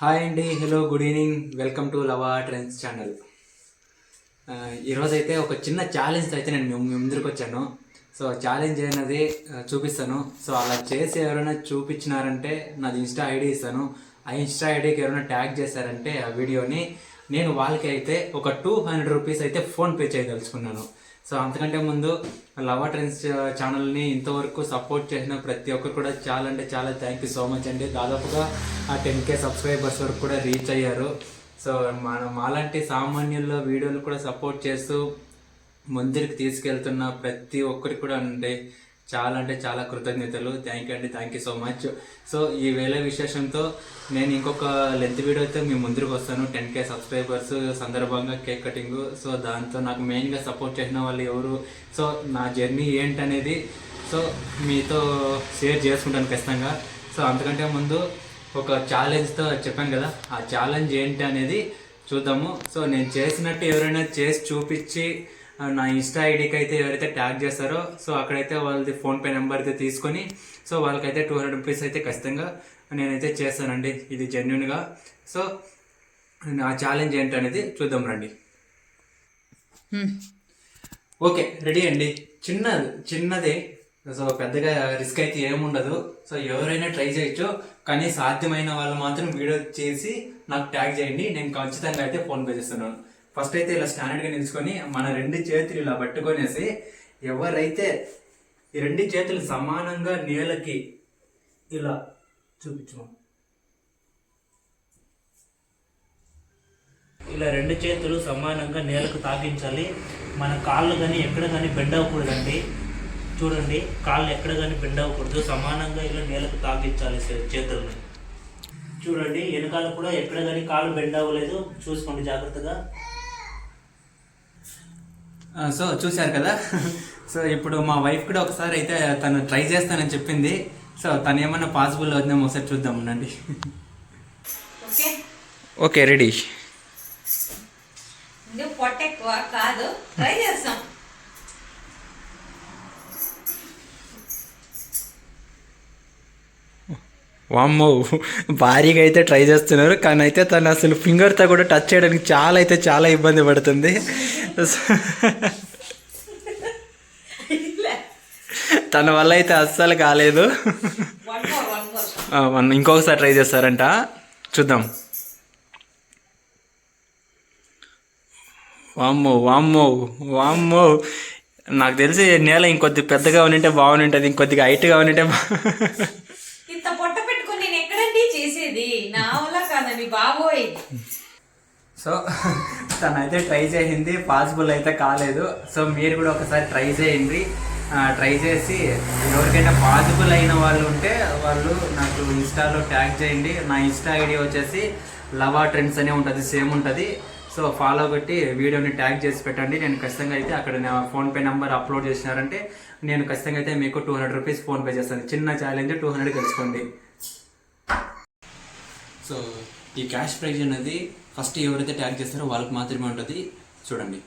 Hi అండి hello good evening. Welcome to Lava trends channel. ఈరోజైతే ఒక చిన్న ఛాలెంజ్ అయితే నేను మీ ముందరికి ముందుకు వచ్చాను. సో ఛాలెంజ్ అనేది చూపిస్తాను. సో అలా చేసి ఎవరైనా చూపించినారంటే నాది ఇన్స్టా ఐడి ఇస్తాను. ఆ ఇన్స్టా ఐడికి ఎవరైనా ట్యాగ్ చేశారంటే ఆ వీడియోని నేను వాళ్ళకి అయితే ఒక టూ హండ్రెడ్ రూపీస్ అయితే ఫోన్పే చేయదలుచుకున్నాను. సో అంతకంటే ముందు లవా ట్రెండ్స్ ఛానల్ని ఇంతవరకు సపోర్ట్ చేసిన ప్రతి ఒక్కరు కూడా చాలా అంటే చాలా థ్యాంక్ యూ సో మచ్ అండి. దాదాపుగా ఆ టెన్ కే సబ్స్క్రైబర్స్ వరకు కూడా రీచ్ అయ్యారు. సో మన మాలాంటి సామాన్యుల్లో వీడియోలు కూడా సపోర్ట్ చేస్తూ ముందరికి తీసుకెళ్తున్న ప్రతి ఒక్కరికి కూడా అంటే చాలా అంటే చాలా కృతజ్ఞతలు. థ్యాంక్ యూ అండి. Thank you so much so ఈ వేళ విశేషంతో నేను ఇంకొక లెంత్ వీడియోతో మీ ముందుకు వస్తాను. టెన్ కే సబ్స్క్రైబర్స్ సందర్భంగా కేక్ కటింగ్ సో దాంతో నాకు మెయిన్గా సపోర్ట్ చేసిన వాళ్ళు ఎవరు? సో నా జర్నీ ఏంటనేది సో మీతో షేర్ చేసుకుంటాను ఖచ్చితంగా. సో అంతకంటే ముందు ఒక ఛాలెంజ్తో చెప్పాను కదా ఆ ఛాలెంజ్ ఏంటి అనేది చూద్దాము. సో నేను చేసినట్టు ఎవరైనా చేసి చూపించి నా ఇన్స్టా ఐడికి అయితే ఎవరైతే ట్యాగ్ చేస్తారో సో అక్కడైతే వాళ్ళది ఫోన్పే నెంబర్ అయితే తీసుకొని సో వాళ్ళకైతే టూ హండ్రెడ్ రూపీస్ అయితే ఖచ్చితంగా నేనైతే చేస్తానండి. ఇది జెన్యున్గా సో నా ఛాలెంజ్ ఏంటనేది చూద్దాం రండి. ఓకే రెడీ అండి. చిన్నది చిన్నదే. సో పెద్దగా రిస్క్ అయితే ఏముండదు. సో ఎవరైనా ట్రై చేయొచ్చు. కానీ సాధ్యమైన వాళ్ళు మాత్రం వీడియో చేసి నాకు ట్యాగ్ చేయండి. నేను ఖచ్చితంగా అయితే ఫోన్ పే చేస్తున్నాను. ఫస్ట్ అయితే ఇలా స్టాండర్డ్గా నిలుచుకొని మన రెండు చేతులు ఇలా పట్టుకొనేసి ఎవరైతే ఈ రెండు చేతులు సమానంగా నేలకి ఇలా చూపించు ఇలా రెండు చేతులు సమానంగా నేలకు తాకించాలి. మన కాళ్ళు కానీ ఎక్కడ కానీ బెండ్ అవ్వకూడదండి. చూడండి కాళ్ళు ఎక్కడ కానీ బెండ్ అవ్వకూడదు. సమానంగా ఇలా నేలకు తాకించాలి చే- చూడండి వెనకాల కూడా ఎక్కడ కానీ కాళ్ళు బెండ్ అవ్వలేదు. చూసుకోండి జాగ్రత్తగా. సో చూశారు కదా? సో ఇప్పుడు మా వైఫ్ కూడా ఒకసారి అయితే తను ట్రై చేస్తానని చెప్పింది. సో తను ఏమన్నా పాసిబుల్ అవుతుందేమో ఒకసారి చూద్దాం ఉండండి. ఓకే. Okay ready. పొట్ట ఎక్కువ కాదు. ట్రై చేస్తాం వామ్మో భారీగా అయితే ట్రై చేస్తున్నారు. కానీ అయితే తను అసలు ఫింగర్తో కూడా టచ్ చేయడానికి చాలా అయితే చాలా ఇబ్బంది పడుతుంది. తన వల్ల అయితే అస్సలు కాలేదు. ఇంకొకసారి ట్రై చేస్తారంట. చూద్దాం. వామ్మో వామ్మో వామ్మో. నాకు తెలిసి నేల ఇంకొద్ది పెద్దగా ఉంటే బాగుంటుంది ఇంకొద్దిగా హైట్గా ఉంటే ఇంత పొట్ట పెట్టుకొని నేను ఎక్కడండి చేసేది? నా వల్ల కాదండి బాబోయ్. సో తనైతే ట్రై చేసింది పాసిబుల్ అయితే కాలేదు. సో మీరు కూడా ఒకసారి ట్రై చేయండి. ట్రై చేసి ఎవరికైనా పాసిబుల్ అయిన వాళ్ళు ఉంటే వాళ్ళు నాకు ఇన్స్టాలో ట్యాగ్ చేయండి. నా ఇన్స్టా ఐడి వచ్చేసి లవా ట్రెండ్స్ అనే ఉంటుంది సేమ్ ఉంటుంది. సో ఫాలో కొట్టి వీడియోని ట్యాగ్ చేసి పెట్టండి. నేను ఖచ్చితంగా అయితే అక్కడ నా ఫోన్పే నెంబర్ అప్లోడ్ చేసినారంటే నేను ఖచ్చితంగా అయితే మీకు టూ హండ్రెడ్ రూపీస్ ఫోన్పే చేస్తాను. చిన్న ఛాలెంజ్ టూ హండ్రెడ్ తెలుసుకోండి సో ఈ క్యాష్ ప్రైజ్ అనేది ఫస్ట్ ఎవరైతే ట్యాగ్ చేస్తారో వాళ్ళకి మాత్రమే ఉంటుంది. చూడండి.